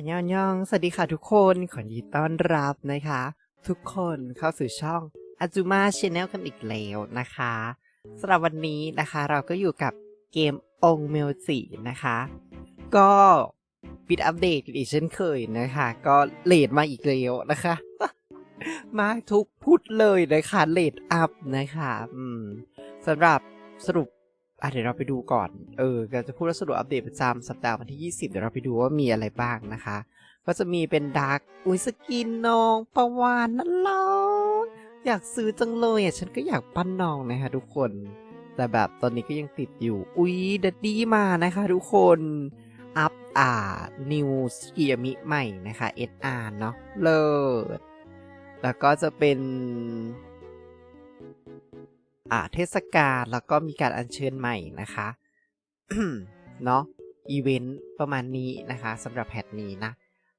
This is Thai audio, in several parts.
อันยองยอง สวัสดีค่ะทุกคน ขอยินดีต้อนรับนะคะ ทุกคนเข้าสู่ช่องอาจูมาชแนลกันอีกแล้วนะคะสำหรับวันนี้นะคะเราก็อยู่กับเกมองเมลจินะคะ ก็ปิดอัปเดตอีกเช่นเคยนะคะ ก็เลดมาอีกแล้วนะคะ มาทุกพุธเลยนะคะเลดอัพนะคะสำหรับสรุป อะเดี๋ยวเราไปดูก่อน เออก็จะพูดว่าสรุปอัปเดตประจำสัปดาห์วันที่ 20 เดี๋ยวเราไปดูว่ามีอะไรบ้างนะคะ ก็จะมีเป็นดาร์กอุ้ยสกินน้องประวานนั่นหรออยากซื้อจังเลยอะฉันก็อยากปั้นน้องนะคะทุกคน แต่แบบตอนนี้ก็ยังติดอยู่ อุ้ยดัดดี้มานะคะทุกคน อัพอ่านิวสกิยมิใหม่นะคะ SR เนาะเลิศแล้วก็จะเป็น เทศกาลแล้วก็มีการอัญเชิญใหม่นะคะเนาะอีเวนต์ประมาณนี้นะคะสำหรับแพทนี้นะ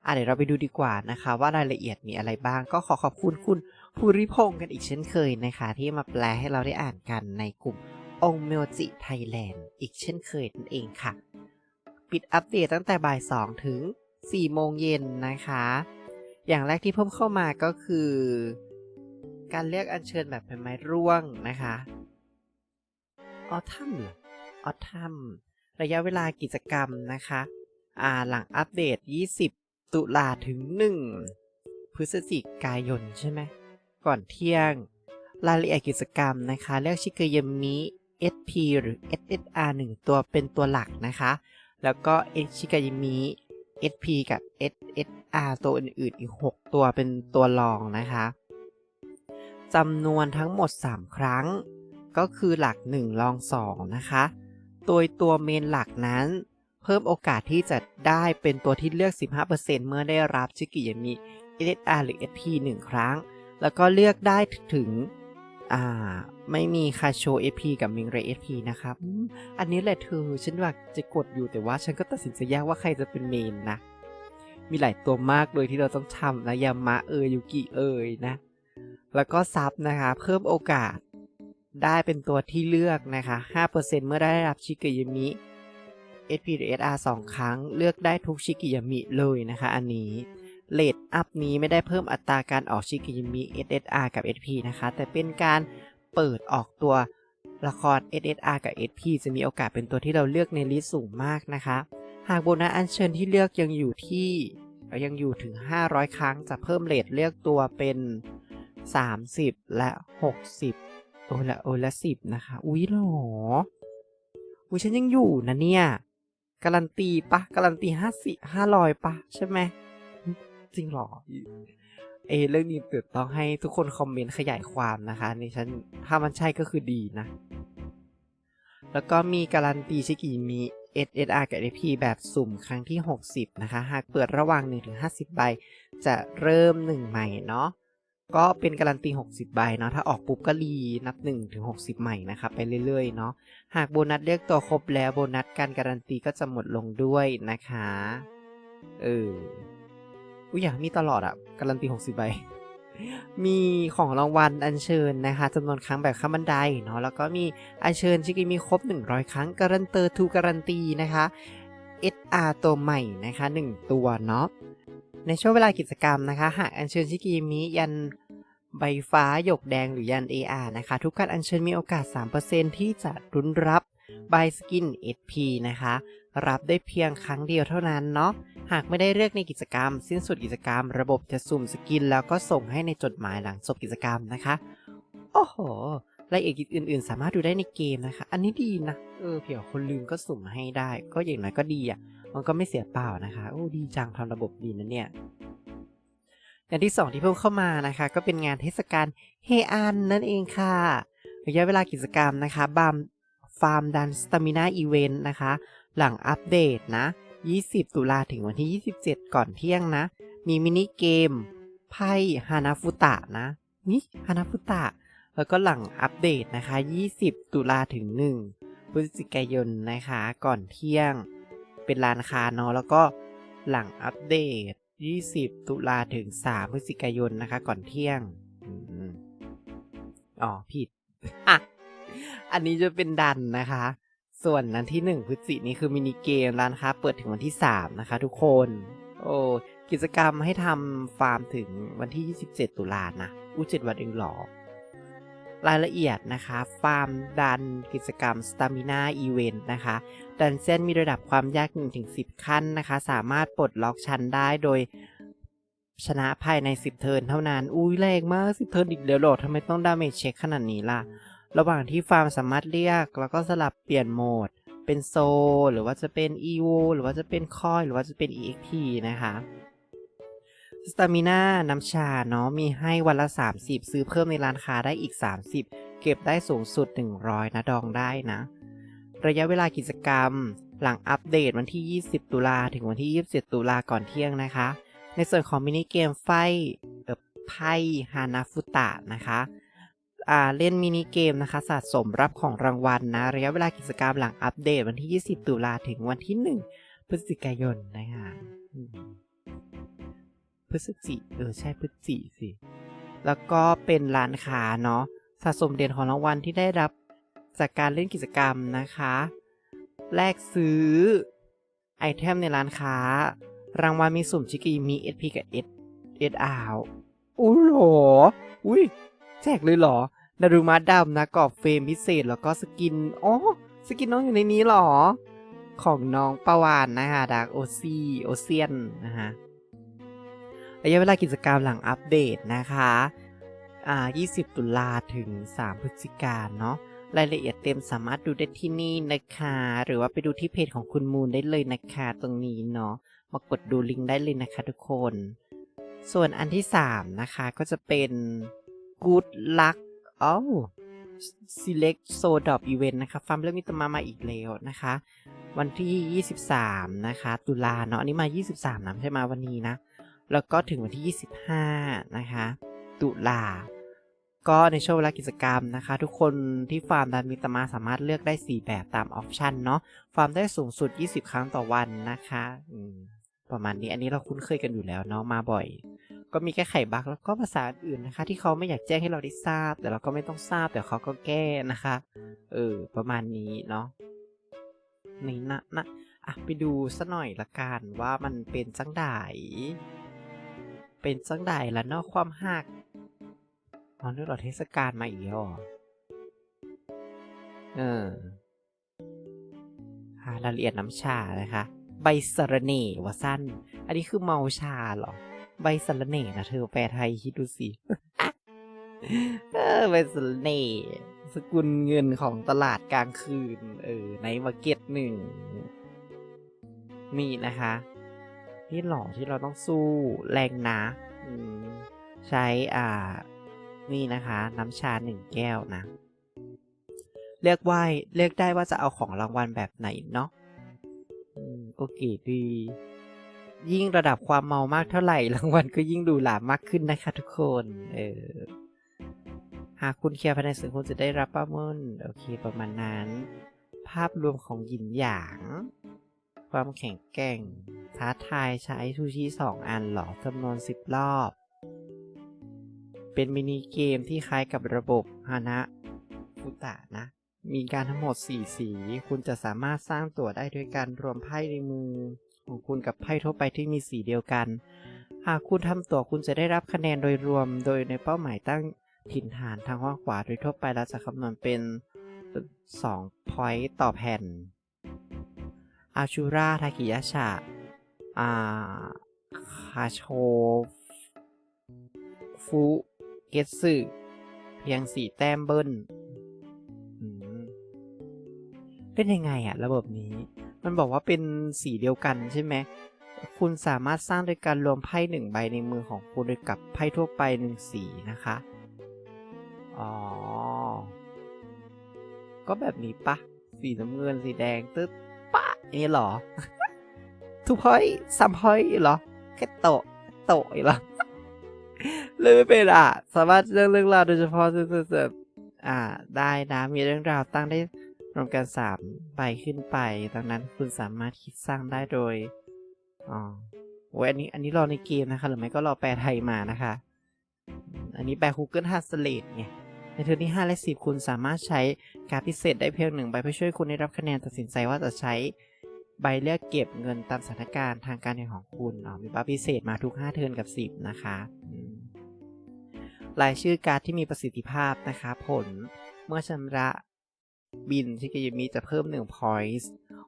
อะเดี๋ยวเราไปดูดีกว่านะคะว่ารายละเอียดมีอะไรบ้าง ก็ขอขอบคุณคุณภูริพงศ์กันอีกเช่นเคยนะคะ ที่มาแปลให้เราได้อ่านกันในกลุ่มองเมลจิไทยแลนด์อีกเช่นเคยนั่นเองค่ะ ปิดอัปเดตตั้งแต่บ่าย 2 ถึง 4 โมงเย็นนะคะ อย่างแรกที่เพิ่มเข้ามาก็คือ การเรียกอัญเชิญแบบเป็นไม้ร่วงนะคะออทัมเหรอออทัมระยะเวลากิจกรรมนะคะอ่าหลังอัปเดต 20 ตุลาถึง 1 พฤศจิกายนใช่ไหมก่อนเที่ยง รายละเอียดกิจกรรมนะคะเรียกชิเกยามิ SP หรือ SSR 1 ตัวเป็นตัวหลักนะคะ แล้วก็เอชิกายามิ SP กับ SSR ตัวอื่นๆอีก 6 ตัวเป็นตัวรองนะคะ จำนวนทั้งหมด 3 ครั้ง ก็คือหลัก1รอง 2 นะคะโดยตัวเมนหลักนั้น เพิ่มโอกาสที่จะได้เป็นตัวที่เลือก 15%เมื่อได้รับชิกิยามิ SSR หรือ SP 1 ครั้ง แล้วก็เลือกได้ถึง อ่า ไม่มีคาโช SP กับมิงเร SP นะครับ อันนี้แหละเธอ ฉันว่าจะกดอยู่แต่ว่าฉันก็ตัดสินใจยากว่าใครจะเป็นเมนนะ มีหลายตัวมากเลยที่เราต้องทำนะยามะเอยยูกิเอยนะ แล้วก็ซับนะคะ เพิ่มโอกาสได้เป็นตัวที่เลือกนะคะ 5%เมื่อได้รับชิกิยามิ SP หรือ SR 2 ครั้ง เลือกได้ทุกชิกิยามิเลยนะคะ อันนี้เลดอัพนี้ไม่ได้เพิ่มอัตราการออกชิกิยามิ SSR กับ SP นะคะ แต่เป็นการเปิดออกตัวละคร SSR กับ SP จะมีโอกาสเป็นตัวที่เราเลือกในลิสต์สูงมากนะคะ หากโบนัสอันเชิญที่เลือกยังอยู่ที่ยังอยู่ถึง 500 ครั้งจะเพิ่มเลทเลือกตัวเป็น 30 และ 60 โอ้ละโอ้ละ10นะคะ อุ๊ยหรออุ๊ยฉันยังอยู่นะเนี่ยการันตีปะการันตีห้าสิห้าร้อยปะใช่ไหมจริงหรอเอเรื่องนี้เดี๋ยวต้องให้ทุกคนคอมเมนต์ขยายความนะคะนี่ฉันถ้ามันใช่ก็คือดีนะ แล้วก็มีการันตีชิกิมี SSR กับ SP แบบสุ่มครั้งที่ 60 นะคะ หากเปิดระหว่าง 1-50 ใบ จะเริ่ม 1 ใหม่เนาะ ก็เป็นการันตี 60 ใบเนาะ ถ้าออกปุ๊บก็รีนับ1-60 ใหม่นะคะไปเรื่อยๆ เนาะ หากโบนัสเรียกตัวครบแล้วโบนัสการการันตีก็จะหมดลงด้วยนะคะ เอออุ้ยอยากมีตลอดอะการันตี 60 ใบ มีของรางวัลอัญเชิญนะคะจำนวนครั้งแบบข้ามบันไดเนาะ แล้วก็มีอัญเชิญชิกิมีครบ 100 ครั้งการันเตอร์ทูการันตีนะคะ SR ตัวใหม่นะคะ 1 ตัวเนาะ ในช่วงเวลากิจกรรมนะคะ หากอัญเชิญชิกิมิยันใบฟ้าหยกแดงหรือยัน AR นะคะ ทุกการอัญเชิญมีโอกาส 3%ที่จะรุนรับใบสกิน SP นะคะ รับได้เพียงครั้งเดียวเท่านั้นเนาะหากไม่ได้เลือกในกิจกรรม สิ้นสุดกิจกรรม ระบบจะสุ่มสกิน แล้วก็ส่งให้ในจดหมายหลังจบกิจกรรมนะคะ โอ้โหรายละเอียดอื่น ๆ สามารถดูได้ในเกมนะคะ อันนี้ดีนะ เออเผื่อคนลืมก็สุ่มให้ได้ ก็อย่างน้อยก็ดีอะ มันก็ไม่เสียเปล่านะคะโอ้ดีจังทำระบบดีนะเนี่ยอย่างที่สองที่เพิ่มเข้ามานะคะ ก็เป็นงานเทศกาลเฮอันนั่นเองค่ะระยะเวลากิจกรรมนะคะบามฟาร์มดันสตามินาอีเวนต์นะคะ หลังอัปเดตนะ 20 ตุลาถึงวันที่ 27 ก่อนเที่ยงนะ มีมินิเกม ไพ่ฮานาฟุตะนะ นี่ฮานาฟุตะ แล้วก็หลังอัปเดตนะคะ 20 ตุลาถึง 1 พฤศจิกายนนะคะ ก่อนเที่ยง เป็นร้านค้าเนาะแล้วก็หลังอัปเดต 20 ตุลาถึง 3 พฤศจิกายนนะคะ ก่อนเที่ยงอ๋อผิดอะอันนี้จะเป็นดันนะคะ ส่วนนั้นที่ 1พฤศจินี้คือมินิเกมร้านค้าเปิดถึงวันที่ 3 นะคะ ทุกคน โอ้กิจกรรมให้ทำฟาร์มถึงวันที่ 27 ตุลานะอู้เจ็ดวันเองหรอ รายละเอียดนะคะ ฟาร์มดันกิจกรรม Stamina Event นะคะ ดันเส้นมีระดับความยาก 1-10 ขั้นนะคะ สามารถปลดล็อกชั้นได้โดยชนะภายใน 10 เทิร์นเท่านั้น อุ้ยแรงมาก 10 เทิร์นอีกเดียวโหลดทำไมต้องดาเมจเช็คขนาดนี้ล่ะ ระหว่างที่ฟาร์มสามารถเรียก แล้วก็สลับเปลี่ยนโหมด เป็นโซ หรือว่าจะเป็น EVO หรือว่าจะเป็นคอย หรือว่าจะเป็น EXP นะคะ สตามิน่าน้ำชาเนาะมีให้วันละ 30 ซื้อเพิ่มในร้านค้าได้อีก 30 เก็บได้สูงสุด 100 นะดองได้นะ ระยะเวลากิจกรรม หลังอัปเดตวันที่ 20 ตุลาถึงวันที่ 27 ตุลาก่อนเที่ยงนะคะ ในส่วนของมินิเกมไฟเออไพ่ฮานาฟุตะนะคะอ่าเล่นมินิเกมนะคะสะสมรับของรางวัลนะระยะเวลากิจกรรมหลังอัปเดตวันที่ 20 ตุลาถึงวันที่ 1 พฤศจิกายนนะคะ พฤศจิเออใช่พฤศจิสิ แล้วก็เป็นร้านค้าเนาะสะสมเหรียญของรางวัลที่ได้รับจากการเล่นกิจกรรมนะคะ แลกซื้อ ไอเทมในร้านค้า รางวัลมีสุ่มชิกิมี SP กับ S S R อุ้ยหรอ อุ้ยแจกเลยเหรอ นารุมาดำนะกรอบเฟรมพิเศษแล้วก็สกิน อ๋อ สกินน้องอยู่ในนี้หรอ ของน้องประวานนะคะดาร์กโอซีโอเซียนนะคะ ระยะเวลากิจกรรมหลังอัปเดตนะคะอ่า20 ตุลาถึง 3 พฤศจิกายนเนาะรายละเอียดเต็มสามารถดูได้ที่นี่นะคะ หรือว่าไปดูที่เพจของคุณมูลได้เลยนะคะ ตรงนี้เนาะมากดดูลิงก์ได้เลยนะคะทุกคน ส่วนอันที่ 3 นะคะก็จะเป็น Good Luck อ้าว Select s o d o p Event นะคะฟาร์มเรื่องมิตมามาอีกแล้วนะคะ วันที่ 23 นะคะ ตุลาเนาะอันนี้มา 23นะไม่ใช่มวันนี้นะ แล้วก็ถึงวันที่ 25 นะคะ ตุลา ก็ในช่วงเวลากิจกรรมนะคะ ทุกคนที่ฟาร์มดันมิตมาสามารถเลือกได้ 4 แบบตามออปชันเนาะ ฟาร์มได้สูงสุด 20 ครั้งต่อวันนะคะประมาณนี้อันนี้เราคุ้นเคยกันอยู่แล้วเนาะมาบ่อย ก็มีแค่ไขบักแล้วก็ภาษาอื่นนะคะ ที่เขาไม่อยากแจ้งให้เราได้ทราบ แต่เราก็ไม่ต้องทราบแต่เขาก็แก้นะคะเออประมาณนี้เนาะนี่นะนะอะไปดูสัหน่อยละกันว่ามันเป็นจังได เป็นจังไดละนาะความหักอ๋อนึกเราเทศกาลมาอีกเหรอเออหารายละเอียดน้ำชานะคะ ใบสะรเน่วะสั้น อันนี้คือเมาชาเหรอ ใบสะรเน่นะเธอแปลไทยคิดดูสิ เออ ใบสะรเน่สกุลเงินของตลาดกลางคืน เออ ในมาเก็ตหนึ่ง มีนะคะ นี่หล่อที่เราต้องสู้แรงนะใช้อ่านี่นะคะ น้ำชาหนึ่งแก้วนะ เลือกว่าเลือกได้ว่าจะเอาของรางวัลแบบไหนเนาะโอเคดี ยิ่งระดับความเมามากเท่าไหร่ รางวัลก็ยิ่งดูหลามากขึ้นนะคะทุกคน เออ หากคุณเคลียร์ภายในสึงคุณจะได้รับป้ามุ่นโอเคประมาณนั้น ภาพรวมของหยินหยาง ความแข็งแกร่ง ท้าทายใช้ทูชิสองอันหรอจำนวนสิบรอบ เป็นมินิเกมที่คล้ายกับระบบฮานะฟุตะนะ มีการทั้งหมด 4 สี คุณจะสามารถสร้างตัวได้ด้วยการรวมไพ่ในมือ ของคุณกับไพ่ทั่วไปที่มีสีเดียวกัน หากคุณทำตัวคุณจะได้รับคะแนนโดยรวม โดยในเป้าหมายตั้งถิ่นฐานทางข้างขวาโดยทั่วไปเราจะคำนวณเป็น2 point ต่อแผ่น อาชูราทากิยะชะอาคาโชฟุเกตสึเพียงสี่แต้มเบิ้ลเล่นยังไงอะระบบนี้ มันบอกว่าเป็นสีเดียวกันใช่ไหม คุณสามารถสร้างโดยการรวมไพ่หนึ่งใบในมือของคุณโดยกับไพ่ทั่วไปหนึ่งสีนะคะ อ๋อ ก็แบบนี้ปะ สีน้ำเงินสีแดงตึ๊ด อย่างนี้เหรอทุกพอยสามพอยเหรอแค่โตะโตะเหรอเลยไม่เป็นอะ สามารถเลือกเรื่องราวโดยเฉพาะเสริมอ่า ได้นะมีเรื่องราวตั้งได้รวมกันสามใบขึ้นไป ดังนั้นคุณสามารถคิดสร้างได้โดยอ๋อโอ้ยอันนี้อันนี้รอในเกมนะคะ หรือไม่ก็รอแปลไทยมานะคะ อันนี้แปล Google Translate ไงในเทอมที่ 5 และ 10 คุณสามารถใช้การพิเศษได้เพียงหนึ่งใบเพื่อช่วยคุณได้รับคะแนนตัดสินใจว่าจะใช้ ใบเรียกเก็บเงินตามสถานการณ์ทางการเงินของคุณอ๋อมีบัฟพิเศษมาทุก 5 เทิร์นกับ 10 นะคะ รายชื่อการ์ดที่มีประสิทธิภาพนะคะ ผลเมื่อชำระบินที่กิมีจะเพิ่ม1 point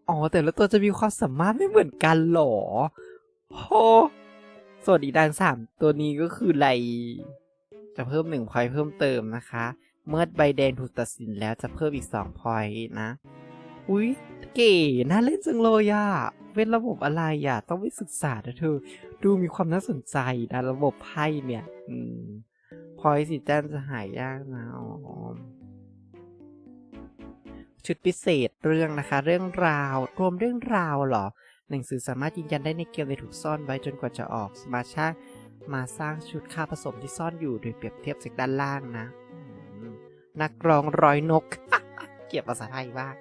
อ๋อ แต่ละตัวจะมีความสามารถไม่เหมือนกันหรอโหส่วนอีกด้านสามตัวนี้ก็คือไรจะเพิ่ม1 point เพิ่มเติมนะคะ เมื่อใบแดงถูกตัดสินแล้วจะเพิ่มอีก2 point นะ อุ้ยเก๋น่าเล่นจังเลยอะเป็นระบบอะไรอะต้องไปศึกษานะเธอ ดูมีความน่าสนใจนะระบบไพ่เนี่ยอืมพอยสิจ้นจะหายยากนะอ๋อชุดพิเศษเรื่องนะคะ เรื่องราว รวมเรื่องราวเหรอ หนังสือสามารถยืนยันได้ในเกมในถูกซ่อนไว้จนกว่าจะออกสมาชิกมาสร้างชุดค่าผสมที่ซ่อนอยู่โดยเปรียบเทียบจากด้านล่างนะ นักร้องร้อยนก เกียดภาษาไทยมาก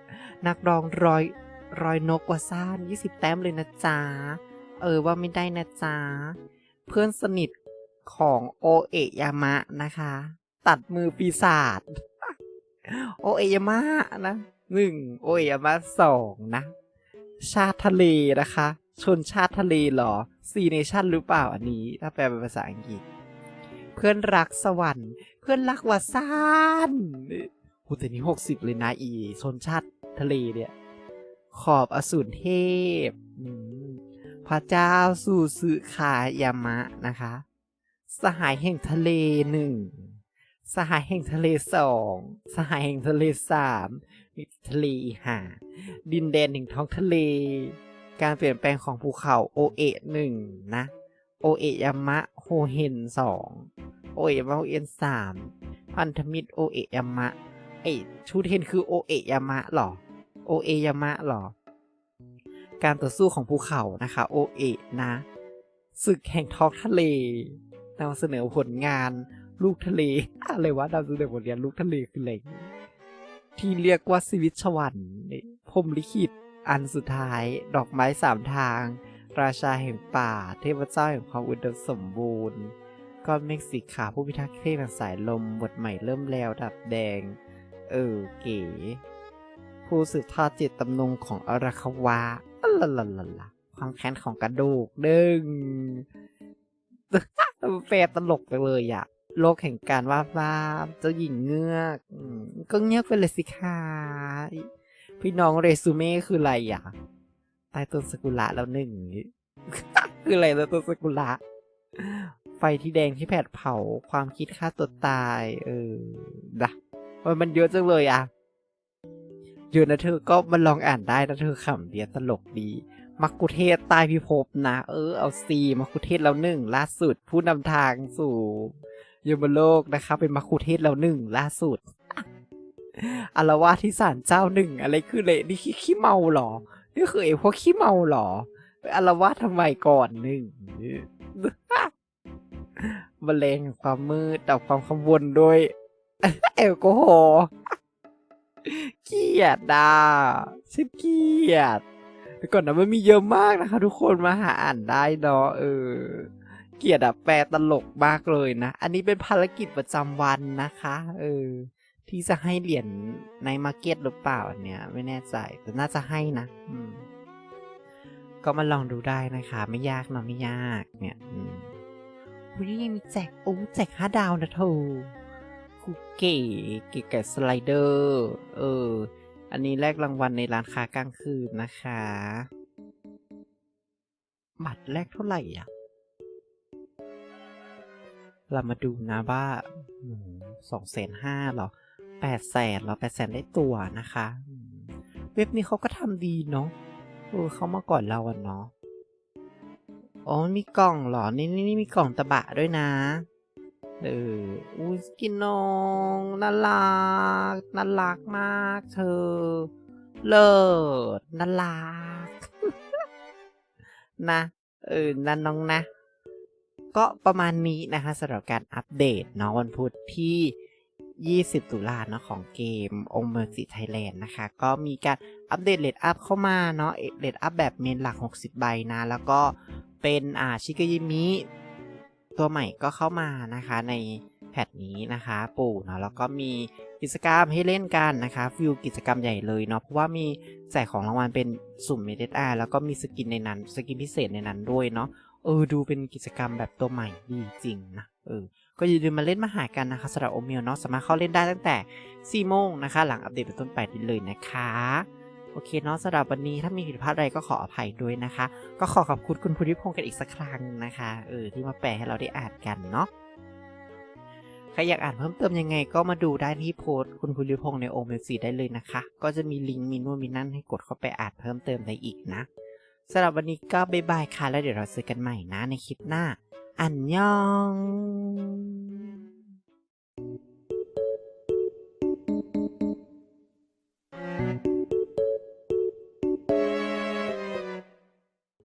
นักร้องรอยรอยนกกว่าซ่าน20แต้มเลยนะจ๊ะ เออว่าไม่ได้นะจ๊ะ เพื่อนสนิทของโอเอะยามะนะคะ ตัดมือปีศาจโอเอะยามะนะหนึ่งโอเอะยามะสองนะ ชาติทะเลนะคะ ชนชาติทะเลเหรอซีเนชั่นหรือเปล่าอันนี้ ถ้าแปลเป็นภาษาอังกฤษ เพื่อนรักสวรรค์ เพื่อนรักวาซาน โหแต่นี้หกสิบเลยนะอีชนชาติทะเลเนี่ย ขอบอสูรเทพ พระเจ้าสู่สึคายามะนะคะ สหายแห่งทะเลหนึ่ง สหายแห่งทะเลสอง สหายแห่งทะเลสามมีทะเลห้าดินแดนแห่งท้องทะเล การเปลี่ยนแปลงของภูเขาโอเอะหนึ่งนะโอเอะยามะโฮเฮนสองโอเอะยามะโฮเฮนสามพันธมิตรโอเอะยามะ ไอชูเทนคือโอเอะยามะหรอโอเอยามะหรอ การต่อสู้ของภูเขานะคะโอเอะนะศึกแห่งท้องทะเลนำเสนอผลงานลูกทะเลอะไรวะนำเสนอผลงานลูกทะเลคืออะไรที่เรียกว่าชีวิตชวันพรมลิขิตอันสุดท้าย ดอกไม้สามทาง ราชาแห่งป่า เทพเจ้าแห่งความอุดมสมบูรณ์ก้อนเมฆสีขาวผู้พิทักษ์เทพแห่งสายลมบทใหม่เริ่มแล้วดับแดง เออเก๋ผู้สืบทอดจิตตำนงของอราควาอะลละลละความแค้นของกระดูกดึงแปลตลกไปเลยอะโลกแห่งการวาดภาพเจ้าหญิงเงือกก็เงียบไปเลยสิคะพี่น้องเรซูเม่คืออะไรอะใต้ต้นสกุระแล้วหนึ่งคืออะไรแล้วต้นสกุระไฟที่แดงที่แผดเผาความคิดฆ่าตัวตาย เออดะ มันมันเยอะจังเลยอะเยอะนะเธอก็มาลองอ่านได้นะเธอขำเดียตลกดี มักคุเทศใต้พิภพนะ เออเอาซีมักคุเทศแล้วหนึ่งล่าสุด ผู้นำทางสู่ยมโลกนะคะเป็นมักคุเทศแล้วหนึ่งล่าสุดอารวาที่ศาลเจ้าหนึ่งอะไรคือเลยนี่ขี้ขี้เมาเหรอ นี่คือไอ้พวกขี้เมาเหรอไปอารวาทำไมก่อนหนึ่งมะเร็งความมืดดับความกังวลโดย แอลกอฮอล์เกลียดด่าฉันเกลียดแต่ก่อนนะมันมีเยอะมากนะคะ ทุกคนมาหาอ่านได้เนาะเออ เกลียดอะแปลตลกมากเลยนะ อันนี้เป็นภารกิจประจำวันนะคะ เออ ที่จะให้เหรียญในมาร์เก็ตหรือเปล่าอันเนี้ย ไม่แน่ใจ แต่น่าจะให้นะ อืม ก็มาลองดูได้นะคะ ไม่ยากเนาะไม่ยาก เนี่ย อืมวันนี้มีแจกโอ้แจกห้าดาวนะเธอ คุกเก๋เก๋ไก่สไลเดอร์ เออ อันนี้แลกรางวัลในร้านค้ากลางคืนนะคะ บัตรแรกเท่าไหร่อะ เรามาดูนะว่าสองแสนห้าหรอแปดแสนหรอแปดแสนได้ตัวนะคะ เว็บนี้เขาก็ทำดีเนาะ เออเขามาก่อนเราอะเนาะ อ๋อมีกล่องเหรอ นี่นี่มีกล่องตะบะด้วยนะ เอออุ้ยสกินนองน่ารักน่ารักมากเธอ เลิศน่ารัก นะเออนั่นน้องนะ ก็ประมาณนี้นะคะสำหรับการอัปเดตเนาะวันพุธที่ 20 ตุลาเนาะของเกมองเมอร์ซิไทยแลนด์นะคะ ก็มีการอัปเดตเลดอัพเข้ามาเนาะเลดอัพแบบเมนหลัก 60 ใบนะ แล้วก็เป็นอ่าชิกายิมิ ตัวใหม่ก็เข้ามานะคะในแพทนี้นะคะปู่เนาะแล้วก็มีกิจกรรมให้เล่นกันนะคะฟิลกิจกรรมใหญ่เลยเนาะเพราะว่ามีแจกของรางวัลเป็นสุ่มเมดอาแล้วก็มีสกินในนั้นสกินพิเศษในนั้นด้วยเนาะเออดูเป็นกิจกรรมแบบตัวใหม่ดีจริงนะเออก็อย่าลืมมาเล่นมาหากันนะคะสำหรับโอเมลเนาะสามารถเข้าเล่นได้ตั้งแต่4โมงนะคะ หลังอัปเดตเป็นต้นไปได้เลยนะคะ โอเคเนาะสำหรับวันนี้ถ้ามีผิดพลาดอะไรก็ขออภัยด้วยนะคะ ก็ขอขอบคุณคุณภูริพงศ์กันอีกสักครั้งนะคะเออที่มาแปลให้เราได้อ่านกันเนาะใครอยากอ่านเพิ่มเติมยังไงก็มาดูได้ที่โพสต์คุณภูริพงศ์ในโอเมลซีได้เลยนะคะ ก็จะมีลิงก์มีนู่นมีนั่นให้กดเข้าไปอ่านเพิ่มเติมได้อีกนะสำหรับวันนี้ก็บ๊ายบายค่ะแล้วเดี๋ยวเราเจอกันใหม่นะในคลิปหน้า อันยอง